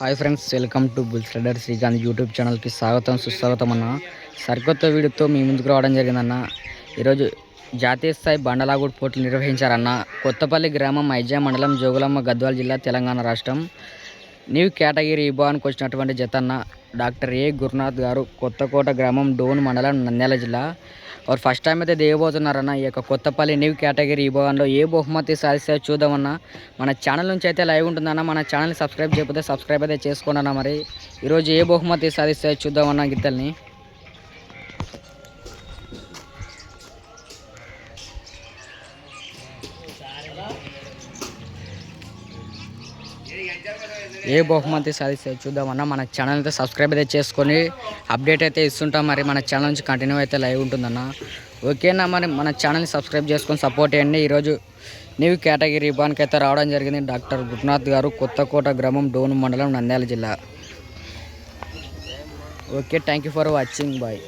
Hi friends welcome to bulls rider Srikanth YouTube ఛానల్కి స్వాగతం సుస్వాగతం అన్న. సరికొత్త వీడియోతో మీ ముందుకు రావడం జరిగిందన్న. ఈరోజు జాతీయ స్థాయి బండలాగూడ్ పోటీలు నిర్వహించారన్న. కొత్తపల్లి గ్రామం ఐజా మండలం జోగులమ్మ గద్వాల జిల్లా తెలంగాణ రాష్ట్రం. న్యూ కేటగిరీ విభాగానికి వచ్చినటువంటి జతన్న డాక్టర్ ఏ గురునాథ్ గారు కొత్తకోట గ్రామం డోన్ మండలం నంద్యాల జిల్లా. వారు ఫస్ట్ టైం అయితే దిగబోతున్నారన్న ఈ యొక్క కొత్తపల్లి న్యూ కేటగిరీ విభాగంలో ఏ బహుమతి సాధిస్తే చూద్దామన్నా మన ఛానల్ నుంచి అయితే లైవ్ ఉంటుందన్న మన ఛానల్ సబ్స్క్రైబ్ చేయకపోతే సబ్స్క్రైబ్ అయితే చేసుకోండి అన్న మరి. ఈరోజు ఏ బహుమతి సాధిస్తే చూద్దామన్న గిత్తల్ని. ఏ బహుమతి సాధిస్తే చూద్దామన్నా మన ఛానల్ అయితే సబ్స్క్రైబ్ అయితే చేసుకొని అప్డేట్ అయితే ఇస్తుంటాం. మరి మన ఛానల్ నుంచి కంటిన్యూ అయితే లైవ్ ఉంటుందన్న. ఓకేనా మరి మన ఛానల్ని సబ్స్క్రైబ్ చేసుకొని సపోర్ట్ చేయండి. ఈరోజు న్యూ కేటగిరీ విభానికి అయితే రావడం జరిగింది. డాక్టర్ గురునాథ్ గారు కొత్తకోట గ్రామం డోను మండలం నంద్యాల జిల్లా. Okay thank you for watching bye